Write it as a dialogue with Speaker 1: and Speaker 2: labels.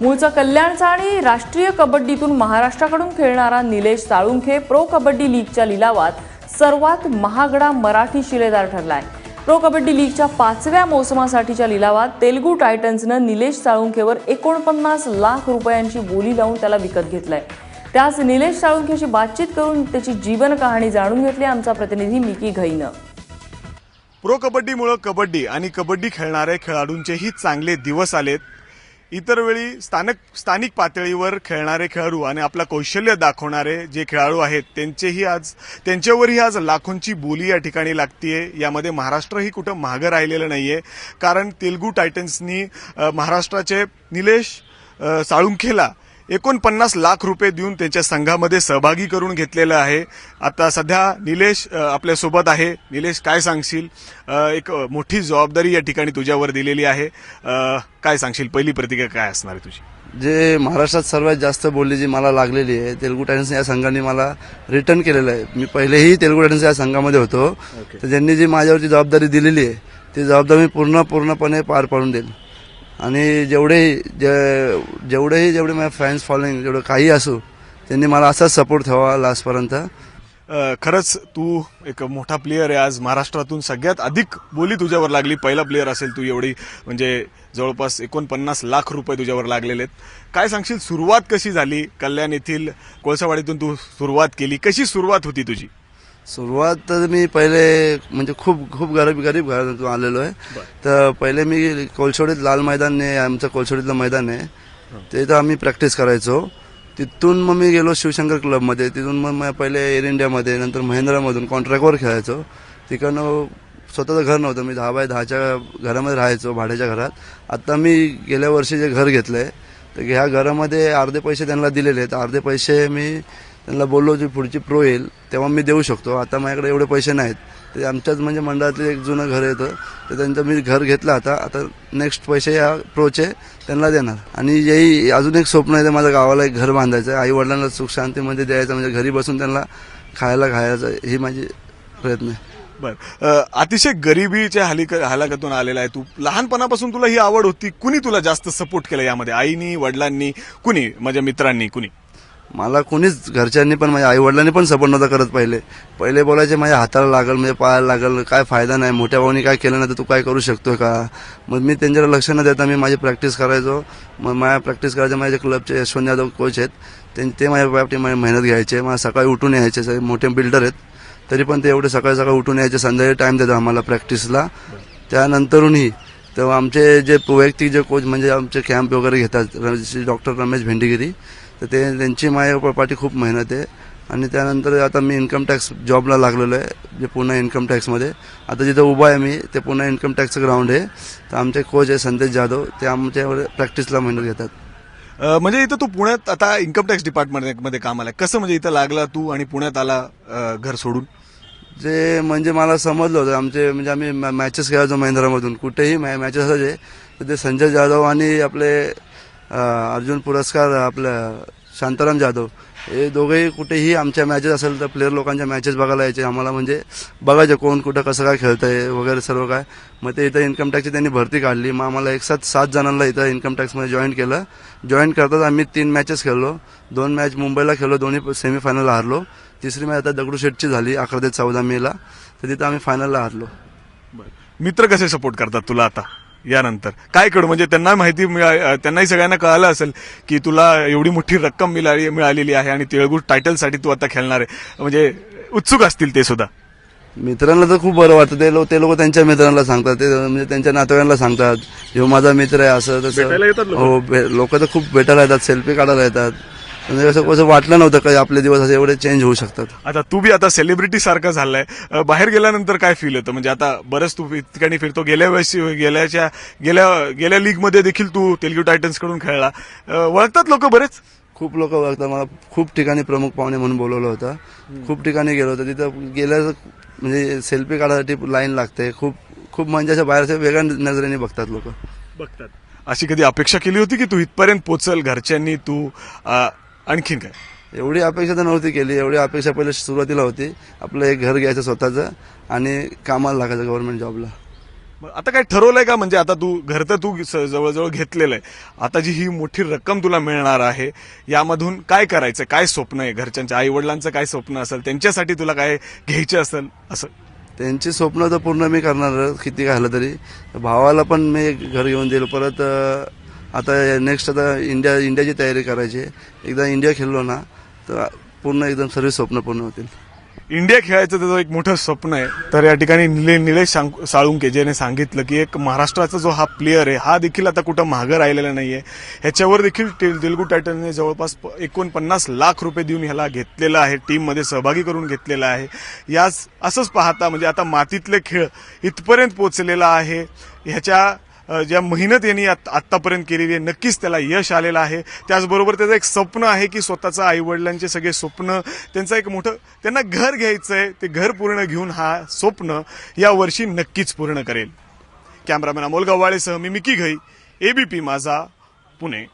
Speaker 1: मूळचा कल्याणचा आणि राष्ट्रीय कबड्डीतून महाराष्ट्राकडून खेळणारा निलेश साळुंखे प्रो कबड्डी लीगच्या लिलावात सर्वात महागडा मराठी शिलेदार ठरलाय. प्रो कबड्डी लीगच्या पाचव्या मोसमासाठीच्या लिलावात तेलगू टायटन्सनं निलेश साळुंखेवर एकोणपन्नास लाख रुपयांची बोली लावून त्याला विकत घेतलंय. त्यास निलेश साळुंखेशी बातचीत करून त्याची जीवन कहाणी जाणून घेतली आमचा प्रतिनिधी मिकी घईनं.
Speaker 2: प्रो कबड्डीमुळं कबड्डी आणि कबड्डी खेळणाऱ्या खेळाडूंचेही चांगले दिवस आलेत. इतर वेळी स्थानक स्थानिक पातळीवर खेळणारे खेळाडू आणि आपलं कौशल्य दाखवणारे जे खेळाडू आहेत त्यांचेही आज त्यांच्यावरही आज लाखोंची बोली या ठिकाणी लागतीये. यामध्ये महाराष्ट्रही कुठं मागं राहिलेलं नाहीये. कारण तेलगू टायटन्सनी महाराष्ट्राचे निलेश साळुंखेला एकोणपन्नास लाख रुपये देऊन त्यांच्या संघामध्ये सहभागी करून घेतलेलं आहे. आता सध्या निलेश आपल्यासोबत आहे. निलेश काय सांगशील? एक मोठी जबाबदारी या ठिकाणी तुझ्यावर दिलेली आहे. काय सांगशील? पहिली प्रतिक्रिया काय असणार आहे तुझी?
Speaker 3: जे महाराष्ट्रात सर्वात जास्त बोलली जी मला लागलेली आहे तेलगू टायटन्स या संघाने मला रिटर्न केलेलं आहे. मी पहिलेही तेलगू टायटन्स या संघामध्ये होतो. तर ज्यांनी जी माझ्यावरची जबाबदारी दिलेली आहे ती जबाबदारी मी पूर्ण पूर्णपणे पार पाडून देईल आणि जेवढेही जे जेवढेही जेवढे माझ्या फॅन्स फॉलोईंग जेवढं काही असो त्यांनी मला असाच सपोर्ट ठेवा लास्टपर्यंत.
Speaker 2: खरंच तू एक मोठा प्लेअर आहे. आज महाराष्ट्रातून सगळ्यात अधिक बोली तुझ्यावर लागली. पहिला प्लेअर असेल तू एवढी म्हणजे जवळपास एकोणपन्नास लाख रुपये तुझ्यावर लागलेले आहेत. काय सांगशील? सुरुवात कशी झाली? कल्याण येथील कोळसावाडीतून तू सुरुवात केली. कशी सुरुवात होती तुझी?
Speaker 3: सुरुवात तर मी पहिले म्हणजे खूप खूप गरीब गरीब घरातून आलेलो आहे. तर पहिले मी कोलशोडीत लाल मैदान आहे आमचं कोलशोडीतलं मैदान आहे. तिथं आम्ही प्रॅक्टिस करायचो. तिथून मग मी गेलो शिवशंकर क्लबमध्ये. तिथून मग मी पहिले एअर इंडियामध्ये नंतर महिंद्रामधून कॉन्ट्रॅक्टवर खेळायचो. तिकडनं स्वतःचं घर नव्हतं. मी दहा बाय दहाच्या घरामध्ये राहायचो भाड्याच्या घरात. आता मी गेल्या वर्षी जे घर घेतलंय तर ह्या घरामध्ये अर्धे पैसे त्यांना दिलेले आहेत. अर्धे पैसे मी त्यांना बोललो जी पुढची प्रो येईल तेव्हा मी देऊ शकतो. आता माझ्याकडे एवढे पैसे नाहीत. ते आमच्याच म्हणजे मंडळातले एक जुनं घर येतं तर त्यांचं मी घर घेतलं आता. आता नेक्स्ट पैसे या प्रोचे त्यांना देणार. आणि यही अजून एक स्वप्न आहे ते माझ्या गावाला एक घर बांधायचं. आई वडिलांना सुख शांतीमध्ये द्यायचं म्हणजे घरी बसून त्यांना खायला खायचं ही माझी प्रयत्न आहे.
Speaker 2: बर. अतिशय गरिबीच्या हाली हालाकातून आलेला आहे तू. लहानपणापासून तुला ही आवड होती. कुणी तुला जास्त सपोर्ट केला यामध्ये? आईनी वडिलांनी? कुणी? माझ्या मित्रांनी कुणी?
Speaker 3: मला कोणीच घरच्यांनी पण माझ्या आईवडिलांनी पण सपोर्ट नव्हता करत पहिले. पहिले बोलायचे माझ्या हाताला लागल म्हणजे पायाला लागल काय फायदा नाही मोठ्या भाऊनी काय केलं नाही तर तू काय करू शकतो का? मग मी त्यांच्याकडे लक्ष न देता मी माझी प्रॅक्टिस करायचो. मग माझ्या प्रॅक्टिस करायचे माझ्या क्लबचे यशवंत यादव कोच आहेत ते- ते माझ्या बाबतीत माझी मेहनत घ्यायचे. मला सकाळी उठून यायचे सगळे मोठे बिल्डर आहेत. तरी पण ते एवढे सकाळी सकाळी उठून यायचे संध्याकाळी टाइम देतात आम्हाला प्रॅक्टिसला त्यानंतरूनही तेव्हा आमचे जे वैयक्तिक जे कोच म्हणजे आमचे कॅम्प वगैरे घेतात डॉक्टर रमेश भेंडीगिरी तर ते त्यांची माझ्या पाठी खूप मेहनत आहे. आणि त्यानंतर आता मी इन्कम टॅक्स जॉबला लागलेलो आहे जे पुणे इन्कम टॅक्समध्ये आता जिथं उभा आहे मी ते पुणे इन्कम टॅक्सचं ग्राउंड आहे. तर आमचे कोच आहे संदेश जाधव ते आमच्या प्रॅक्टिसला मेहनत घेतात.
Speaker 2: म्हणजे इथं तू पुण्यात आता इन्कम टॅक्स डिपार्टमेंटमध्ये कामाला कसं म्हणजे इथं लागला तू आणि पुण्यात आला अ, घर सोडून?
Speaker 3: जे म्हणजे मला समजलं होतं आमचे म्हणजे आम्ही मॅचेस खेळायचो महिंद्रामधून. कुठेही मॅचेस असायचे तर ते संजय जाधव आणि आपले अर्जुन पुरस्कार आपलं शांताराम जाधव हे दोघेही कुठेही आमच्या मॅचेस असेल तर प्लेअर लोकांच्या मॅचेस बघायला यायचे. आम्हाला म्हणजे बघायचे कोण कुठं कसं काय खेळतंय वगैरे सर्व काय. मग ते इथं इन्कम टॅक्सची त्यांनी भरती काढली. मग आम्हाला एक साथ सात जणांना इथं इन्कम टॅक्समध्ये जॉईन केलं. जॉईन करताच आम्ही तीन मॅचेस खेळलो. दोन मॅच मुंबईला खेळलो. दोन्ही सेमीफायनलला हारलो. तिसरी मॅच आता दगडूशेठची झाली अकरा ते चौदा मेला तर तिथं आम्ही फायनलला हारलो.
Speaker 2: मित्र कसे सपोर्ट करतात तुला आता? यानंतर. काय करू? म्हणजे त्यांना माहिती त्यांनाही सगळ्यांना कळालं असेल की तुला एवढी मोठी रक्कम मिळाली मिळालेली आहे आणि तेलगू टायटलसाठी तू आता खेळणार आहे. म्हणजे उत्सुक असतील ते सुद्धा.
Speaker 3: मित्रांना तर खूप बरं वाटतं. ते लोक ते लोक त्यांच्या मित्रांना सांगतात. ते म्हणजे त्यांच्या नातेवाईकांना सांगतात. ह्यो माझा मित्र आहे असं तसं? हो लोक तर खूप भेटायला येतात सेल्फी काढायला येतात. म्हणजे असं कसं वाटलं नव्हतं का आपले दिवस असे एवढे चेंज होऊ शकतात?
Speaker 2: आता तू बी आता सेलिब्रिटी सारखा झालाय. अ, बाहेर गेल्यानंतर काय फील होतं म्हणजे आता बरंच तू ठिकाणी फिरतो. गेल्या वर्षी गेल्याच्या गेल्या गेल्या लीगमध्ये देखील तू तेलगू टायटन्सकडून खेळला. अ, ओळखतात लोक बरेच?
Speaker 3: खूप लोक ओळखतात मला खूप ठिकाणी प्रमुख पाहुणे म्हणून बोलवलं होतं. खूप ठिकाणी गेलो होतं. तिथं गेल्या म्हणजे सेल्फी काढायसाठी लाईन लागते. खूप खूप म्हणजे असं बाहेरच्या वेगळ्या नजरेने बघतात लोक.
Speaker 2: बघतात. अशी कधी अपेक्षा केली होती की तू इथपर्यंत पोचल? घरच्यांनी तू अ, आणखीन काय?
Speaker 3: एवढी अपेक्षा तर नव्हती केली. एवढी अपेक्षा पहिले सुरुवातीला होती. आपलं एक घर घ्यायचं स्वतःचं आणि कामाला लागायचं गव्हर्नमेंट जॉबला
Speaker 2: मग आता काय ठरवलंय का? म्हणजे आता तू घर तर तू स- जवळजवळ घेतलेलं आहे. आता जी ही मोठी रक्कम तुला मिळणार आहे यामधून काय करायचं? काय स्वप्न आहे? घरच्यांच्या आई वडिलांचं काय स्वप्न असेल? त्यांच्यासाठी तुला काय घ्यायचं असेल? असं.
Speaker 3: त्यांची स्वप्न तर पूर्ण मी करणार किती झालं तरी. भावाला पण मी घर घेऊन दिलं परत अं, आता नेक्स्ट आता इंडिया इंडियाची तयारी करायची. आहे. एकदा इंडिया खेळलो ना तर पूर्ण एकदम सर्व स्वप्न पूर्ण होतील.
Speaker 2: इंडिया खेळायचं त्याचं एक मोठं स्वप्न आहे. तर या ठिकाणी निले निलेश साळुंके ज्याने सांगितलं की एक महाराष्ट्राचा जो हा प्लेअर आहे हा देखील आता कुठं मागं राहिलेला नाहीये. ह्याच्यावर देखील तेल- तेलुगू टायटनने जवळपास एकोणपन्नास लाख रुपये देऊन ह्याला घेतलेला आहे. टीममध्ये सहभागी करून घेतलेला आहे. यास असंच पाहता म्हणजे आता मातीतले खेळ इथपर्यंत पोचलेला आहे. ह्याच्या ज्या मेहनत यांनी आत्तापर्यंत केलेली आहे नक्कीच त्याला यश आलेलं आहे. त्याचबरोबर त्याचं एक स्वप्न आहे की स्वतःचं आई वडिलांचे सगळे स्वप्न त्यांचं एक मोठं त्यांना घर घ्यायचं आहे ते घर पूर्ण घेऊन हा स्वप्न या वर्षी नक्कीच पूर्ण करेल. कॅमेरामॅन अमोल गव्हाळेसह मी मिकी घई एबीपी माझा पुणे.